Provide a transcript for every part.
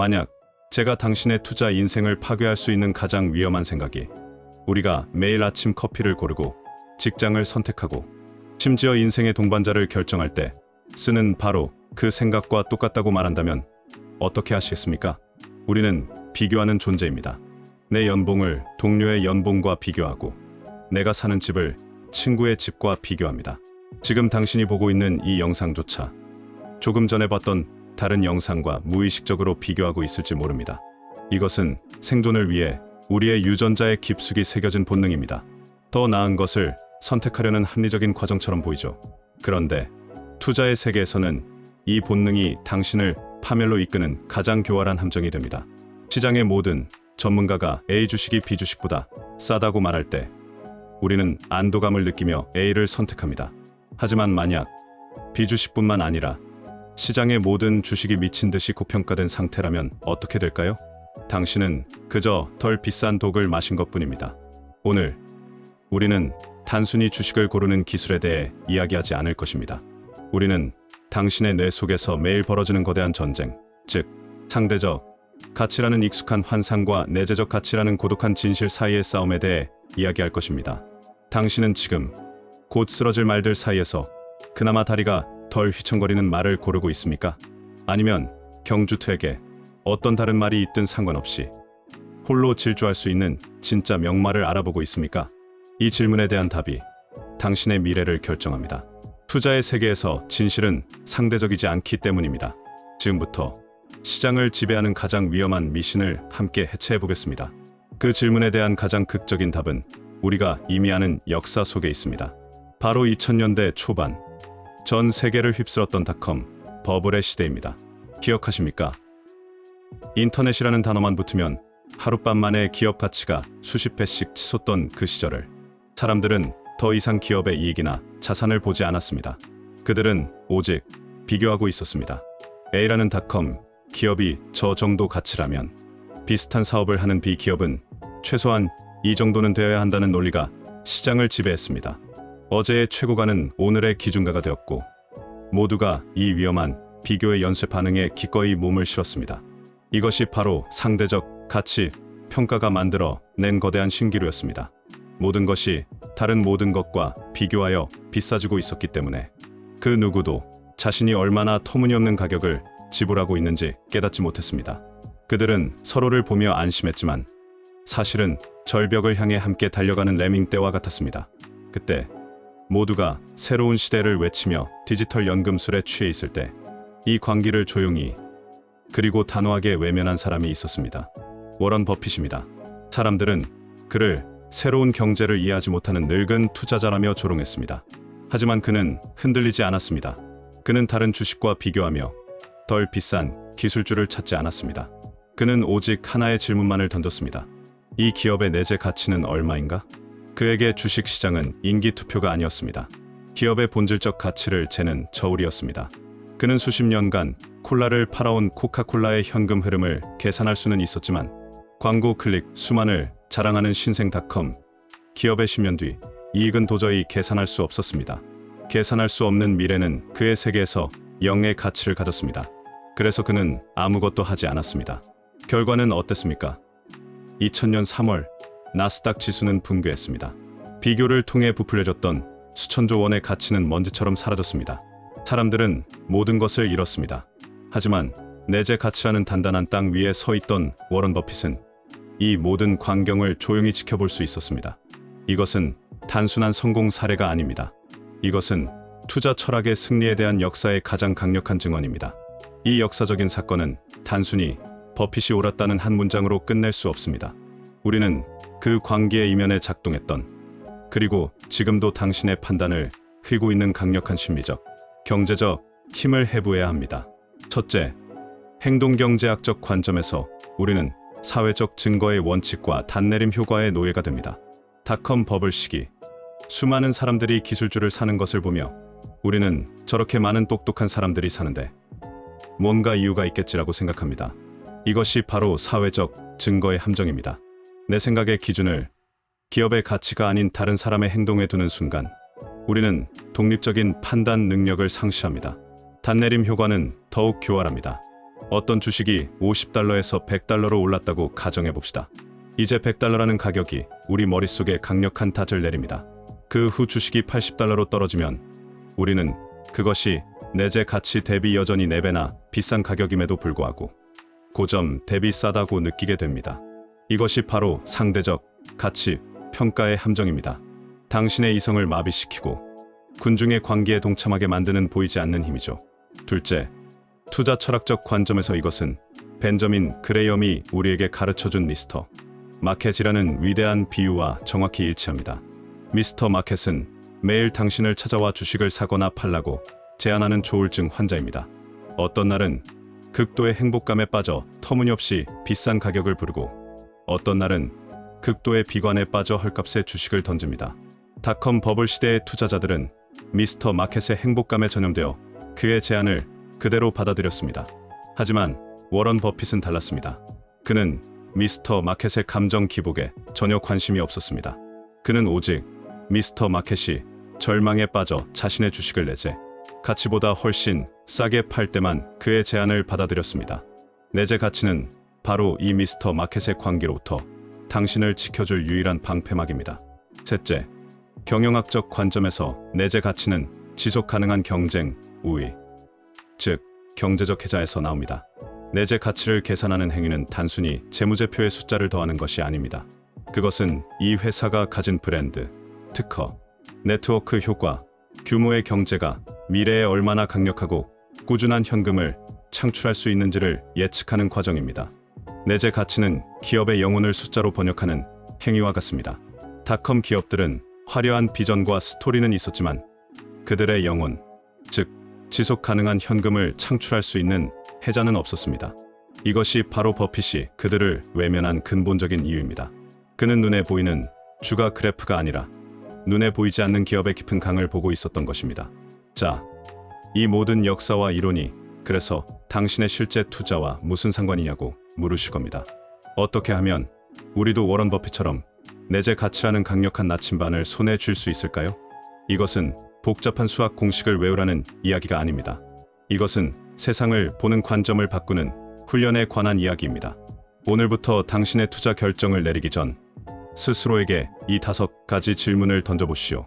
만약 제가 당신의 투자 인생을 파괴할 수 있는 가장 위험한 생각이 우리가 매일 아침 커피를 고르고 직장을 선택하고 심지어 인생의 동반자를 결정할 때 쓰는 바로 그 생각과 똑같다고 말한다면 어떻게 하시겠습니까? 우리는 비교하는 존재입니다. 내 연봉을 동료의 연봉과 비교하고 내가 사는 집을 친구의 집과 비교합니다. 지금 당신이 보고 있는 이 영상조차 조금 전에 봤던 다른 영상과 무의식적으로 비교하고 있을지 모릅니다. 이것은 생존을 위해 우리의 유전자에 깊숙이 새겨진 본능입니다. 더 나은 것을 선택하려는 합리적인 과정처럼 보이죠. 그런데 투자의 세계에서는 이 본능이 당신을 파멸로 이끄는 가장 교활한 함정이 됩니다. 시장의 모든 전문가가 A 주식이 B 주식보다 싸다고 말할 때 우리는 안도감을 느끼며 A를 선택합니다. 하지만 만약 B 주식뿐만 아니라 시장의 모든 주식이 미친 듯이 고평가된 상태라면 어떻게 될까요? 당신은 그저 덜 비싼 독을 마신 것뿐입니다. 오늘 우리는 단순히 주식을 고르는 기술에 대해 이야기하지 않을 것입니다. 우리는 당신의 뇌 속에서 매일 벌어지는 거대한 전쟁, 즉 상대적 가치라는 익숙한 환상과 내재적 가치라는 고독한 진실 사이의 싸움에 대해 이야기할 것입니다. 당신은 지금 곧 쓰러질 말들 사이에서 그나마 다리가 덜 휘청거리는 말을 고르고 있습니까? 아니면 경주투에게 어떤 다른 말이 있든 상관없이 홀로 질주할 수 있는 진짜 명말을 알아보고 있습니까? 이 질문에 대한 답이 당신의 미래를 결정합니다. 투자의 세계에서 진실은 상대적이지 않기 때문입니다. 지금부터 시장을 지배하는 가장 위험한 미신을 함께 해체해 보겠습니다. 그 질문에 대한 가장 극적인 답은 우리가 이미 아는 역사 속에 있습니다. 바로 2000년대 초반 전 세계를 휩쓸었던 닷컴 버블의 시대입니다. 기억하십니까? 인터넷이라는 단어만 붙으면 하룻밤 만에 기업 가치가 수십 배씩 치솟던 그 시절을 사람들은 더 이상 기업의 이익이나 자산을 보지 않았습니다. 그들은 오직 비교하고 있었습니다. A라는 닷컴 기업이 저 정도 가치라면 비슷한 사업을 하는 B 기업은 최소한 이 정도는 되어야 한다는 논리가 시장을 지배했습니다. 어제의 최고가는 오늘의 기준가가 되었고 모두가 이 위험한 비교의 연쇄 반응에 기꺼이 몸을 실었습니다. 이것이 바로 상대적 가치 평가가 만들어 낸 거대한 신기루였습니다. 모든 것이 다른 모든 것과 비교하여 비싸지고 있었기 때문에 그 누구도 자신이 얼마나 터무니없는 가격을 지불하고 있는지 깨닫지 못했습니다. 그들은 서로를 보며 안심했지만 사실은 절벽을 향해 함께 달려가는 레밍 때와 같았습니다. 그때 모두가 새로운 시대를 외치며 디지털 연금술에 취해 있을 때 이 광기를 조용히 그리고 단호하게 외면한 사람이 있었습니다. 워런 버핏입니다. 사람들은 그를 새로운 경제를 이해하지 못하는 늙은 투자자라며 조롱했습니다. 하지만 그는 흔들리지 않았습니다. 그는 다른 주식과 비교하며 덜 비싼 기술주를 찾지 않았습니다. 그는 오직 하나의 질문만을 던졌습니다. 이 기업의 내재 가치는 얼마인가? 그에게 주식 시장은 인기 투표가 아니었습니다. 기업의 본질적 가치를 재는 저울이었습니다. 그는 수십 년간 콜라를 팔아온 코카콜라의 현금 흐름을 계산할 수는 있었지만 광고 클릭 수만을 자랑하는 신생닷컴 기업의 10년 뒤 이익은 도저히 계산할 수 없었습니다. 계산할 수 없는 미래는 그의 세계에서 영의 가치를 가졌습니다. 그래서 그는 아무것도 하지 않았습니다. 결과는 어땠습니까? 2000년 3월 나스닥 지수는 붕괴했습니다. 비교를 통해 부풀려졌던 수천조 원의 가치는 먼지처럼 사라졌습니다. 사람들은 모든 것을 잃었습니다. 하지만 내재 가치라는 단단한 땅 위에 서 있던 워런 버핏은 이 모든 광경을 조용히 지켜볼 수 있었습니다. 이것은 단순한 성공 사례가 아닙니다. 이것은 투자 철학의 승리에 대한 역사의 가장 강력한 증언입니다. 이 역사적인 사건은 단순히 버핏이 옳았다는 한 문장으로 끝낼 수 없습니다. 우리는 그 광기의 이면에 작동했던 그리고 지금도 당신의 판단을 휘고 있는 강력한 심리적, 경제적 힘을 해부해야 합니다. 첫째, 행동경제학적 관점에서 우리는 사회적 증거의 원칙과 단내림 효과의 노예가 됩니다. 닷컴 버블 시기, 수많은 사람들이 기술주를 사는 것을 보며 우리는 저렇게 많은 똑똑한 사람들이 사는데 뭔가 이유가 있겠지라고 생각합니다. 이것이 바로 사회적 증거의 함정입니다. 내 생각의 기준을 기업의 가치가 아닌 다른 사람의 행동에 두는 순간 우리는 독립적인 판단 능력을 상실합니다. 단내림 효과는 더욱 교활합니다. 어떤 주식이 50달러에서 100달러로 올랐다고 가정해 봅시다. 이제 100달러라는 가격이 우리 머릿속에 강력한 탓을 내립니다. 그 후 주식이 80달러로 떨어지면 우리는 그것이 내재 가치 대비 여전히 4배나 비싼 가격임에도 불구하고 고점 대비 싸다고 느끼게 됩니다. 이것이 바로 상대적 가치 평가의 함정입니다. 당신의 이성을 마비시키고 군중의 관계에 동참하게 만드는 보이지 않는 힘이죠. 둘째, 투자 철학적 관점에서 이것은 벤저민 그레이엄이 우리에게 가르쳐준 미스터 마켓이라는 위대한 비유와 정확히 일치합니다. 미스터 마켓은 매일 당신을 찾아와 주식을 사거나 팔라고 제안하는 조울증 환자입니다. 어떤 날은 극도의 행복감에 빠져 터무니없이 비싼 가격을 부르고 어떤 날은 극도의 비관에 빠져 헐값에 주식을 던집니다. 닷컴 버블 시대의 투자자들은 미스터 마켓의 행복감에 전염되어 그의 제안을 그대로 받아들였습니다. 하지만 워런 버핏은 달랐습니다. 그는 미스터 마켓의 감정 기복에 전혀 관심이 없었습니다. 그는 오직 미스터 마켓이 절망에 빠져 자신의 주식을 내재 가치보다 훨씬 싸게 팔 때만 그의 제안을 받아들였습니다. 내재 가치는 바로 이 미스터 마켓의 관계로부터 당신을 지켜줄 유일한 방패막입니다. 셋째, 경영학적 관점에서 내재 가치는 지속 가능한 경쟁, 우위, 즉 경제적 해자에서 나옵니다. 내재 가치를 계산하는 행위는 단순히 재무제표의 숫자를 더하는 것이 아닙니다. 그것은 이 회사가 가진 브랜드, 특허, 네트워크 효과, 규모의 경제가 미래에 얼마나 강력하고 꾸준한 현금을 창출할 수 있는지를 예측하는 과정입니다. 내재 가치는 기업의 영혼을 숫자로 번역하는 행위와 같습니다. 닷컴 기업들은 화려한 비전과 스토리는 있었지만 그들의 영혼, 즉 지속 가능한 현금을 창출할 수 있는 해자는 없었습니다. 이것이 바로 버핏이 그들을 외면한 근본적인 이유입니다. 그는 눈에 보이는 주가 그래프가 아니라 눈에 보이지 않는 기업의 깊은 강을 보고 있었던 것입니다. 자, 이 모든 역사와 이론이 그래서 당신의 실제 투자와 무슨 상관이냐고 물으실 겁니다. 어떻게 하면 우리도 워런 버핏처럼 내재 가치라는 강력한 나침반을 손에 쥘 수 있을까요? 이것은 복잡한 수학 공식을 외우라는 이야기가 아닙니다. 이것은 세상을 보는 관점을 바꾸는 훈련에 관한 이야기입니다. 오늘부터 당신의 투자 결정을 내리기 전 스스로에게 이 다섯 가지 질문을 던져보시오.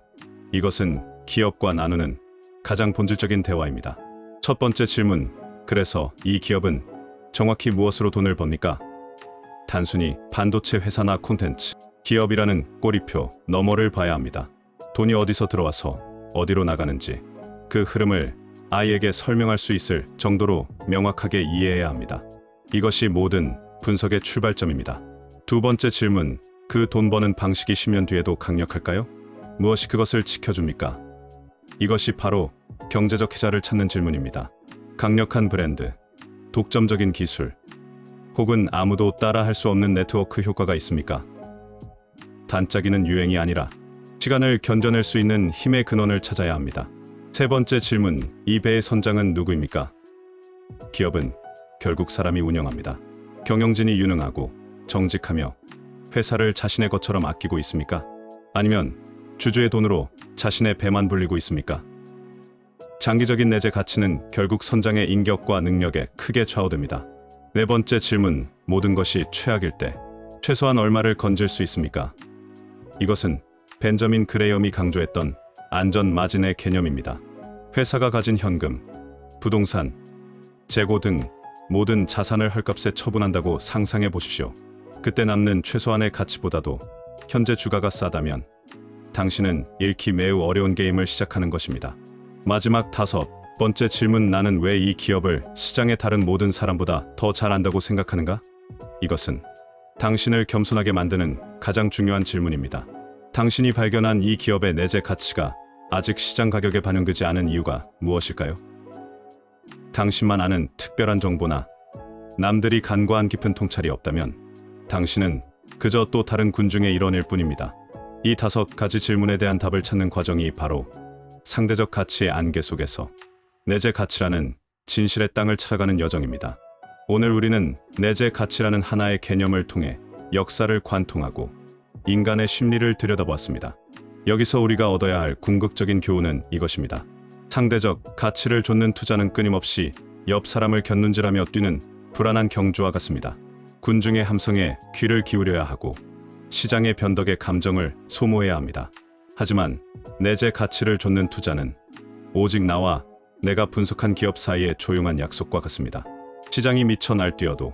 이것은 기업과 나누는 가장 본질적인 대화입니다. 첫 번째 질문. 그래서 이 기업은 정확히 무엇으로 돈을 법니까? 단순히 반도체 회사나 콘텐츠, 기업이라는 꼬리표 너머를 봐야 합니다. 돈이 어디서 들어와서 어디로 나가는지 그 흐름을 아이에게 설명할 수 있을 정도로 명확하게 이해해야 합니다. 이것이 모든 분석의 출발점입니다. 두 번째 질문. 그 돈 버는 방식이 10년 뒤에도 강력할까요? 무엇이 그것을 지켜줍니까? 이것이 바로 경제적 해자를 찾는 질문입니다. 강력한 브랜드, 독점적인 기술, 혹은 아무도 따라 할 수 없는 네트워크 효과가 있습니까? 단짝이는 유행이 아니라 시간을 견뎌낼 수 있는 힘의 근원을 찾아야 합니다. 세 번째 질문, 이 배의 선장은 누구입니까? 기업은 결국 사람이 운영합니다. 경영진이 유능하고 정직하며 회사를 자신의 것처럼 아끼고 있습니까? 아니면 주주의 돈으로 자신의 배만 불리고 있습니까? 장기적인 내재 가치는 결국 선장의 인격과 능력에 크게 좌우됩니다. 네 번째 질문, 모든 것이 최악일 때 최소한 얼마를 건질 수 있습니까? 이것은 벤저민 그레이엄이 강조했던 안전 마진의 개념입니다. 회사가 가진 현금, 부동산, 재고 등 모든 자산을 헐값에 처분한다고 상상해 보십시오. 그때 남는 최소한의 가치보다도 현재 주가가 싸다면 당신은 잃기 매우 어려운 게임을 시작하는 것입니다. 마지막 다섯 번째 질문 나는 왜 이 기업을 시장의 다른 모든 사람보다 더 잘 안다고 생각하는가? 이것은 당신을 겸손하게 만드는 가장 중요한 질문입니다. 당신이 발견한 이 기업의 내재 가치가 아직 시장 가격에 반영되지 않은 이유가 무엇일까요? 당신만 아는 특별한 정보나 남들이 간과한 깊은 통찰이 없다면 당신은 그저 또 다른 군중의 일원일 뿐입니다. 이 다섯 가지 질문에 대한 답을 찾는 과정이 바로 상대적 가치의 안개 속에서 내재 가치라는 진실의 땅을 찾아가는 여정입니다. 오늘 우리는 내재 가치라는 하나의 개념을 통해 역사를 관통하고 인간의 심리를 들여다보았습니다. 여기서 우리가 얻어야 할 궁극적인 교훈은 이것입니다. 상대적 가치를 좇는 투자는 끊임없이 옆 사람을 곁눈질하며 뛰는 불안한 경주와 같습니다. 군중의 함성에 귀를 기울여야 하고 시장의 변덕의 감정을 소모해야 합니다. 하지만 내재 가치를 좇는 투자는 오직 나와 내가 분석한 기업 사이의 조용한 약속과 같습니다. 시장이 미쳐 날뛰어도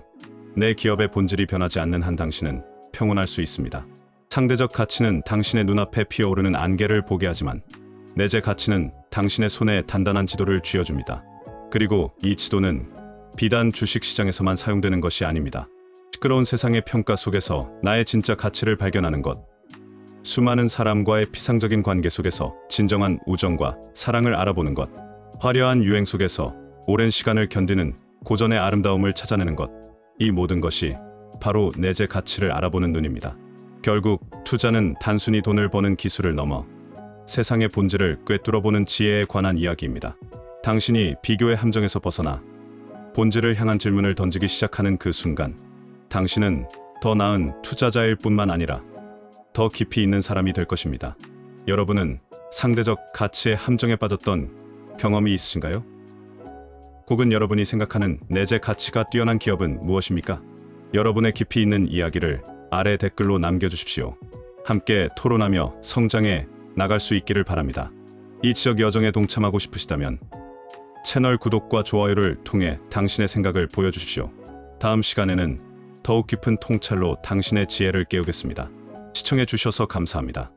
내 기업의 본질이 변하지 않는 한 당신은 평온할 수 있습니다. 상대적 가치는 당신의 눈앞에 피어오르는 안개를 보게 하지만 내재 가치는 당신의 손에 단단한 지도를 쥐어줍니다. 그리고 이 지도는 비단 주식 시장에서만 사용되는 것이 아닙니다. 시끄러운 세상의 평가 속에서 나의 진짜 가치를 발견하는 것. 수많은 사람과의 피상적인 관계 속에서 진정한 우정과 사랑을 알아보는 것. 화려한 유행 속에서 오랜 시간을 견디는 고전의 아름다움을 찾아내는 것. 이 모든 것이 바로 내재 가치를 알아보는 눈입니다. 결국 투자는 단순히 돈을 버는 기술을 넘어 세상의 본질을 꿰뚫어보는 지혜에 관한 이야기입니다. 당신이 비교의 함정에서 벗어나 본질을 향한 질문을 던지기 시작하는 그 순간, 당신은 더 나은 투자자일 뿐만 아니라 더 깊이 있는 사람이 될 것입니다. 여러분은 상대적 가치의 함정에 빠졌던 경험이 있으신가요? 혹은 여러분이 생각하는 내재 가치가 뛰어난 기업은 무엇입니까? 여러분의 깊이 있는 이야기를 아래 댓글로 남겨주십시오. 함께 토론하며 성장해 나갈 수 있기를 바랍니다. 이 지적 여정에 동참하고 싶으시다면 채널 구독과 좋아요를 통해 당신의 생각을 보여주십시오. 다음 시간에는 더욱 깊은 통찰로 당신의 지혜를 깨우겠습니다. 시청해 주셔서 감사합니다.